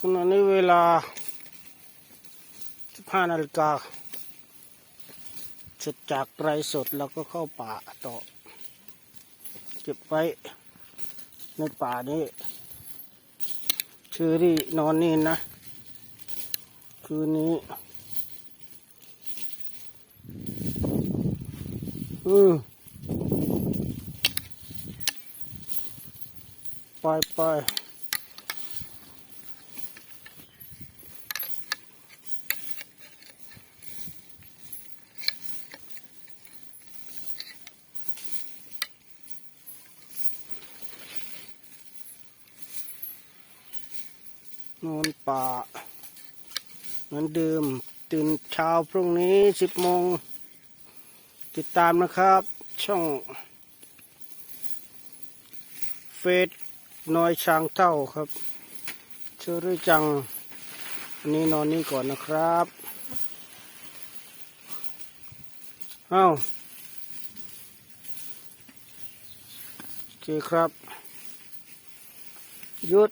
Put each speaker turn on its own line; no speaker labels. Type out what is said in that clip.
ขณะนี้เวลา 15นาฬิกาเสร็จจากไรสดแล้วก็เข้าป่าต่อ เก็บไว้ ในป่านี้เชอรี่นอนนี่นะ คืนนี้ อืไปไป นอนป่า เหมือนเดิม ตื่นเช้าพรุ่งนี้สิบโมง ติดตามนะครับ ช่อง เฟซน้อยช้างเท่าครับเชื่อรือจัง อันนี้นอนนี่ก่อนนะครับเอาโอเคครับ หยุด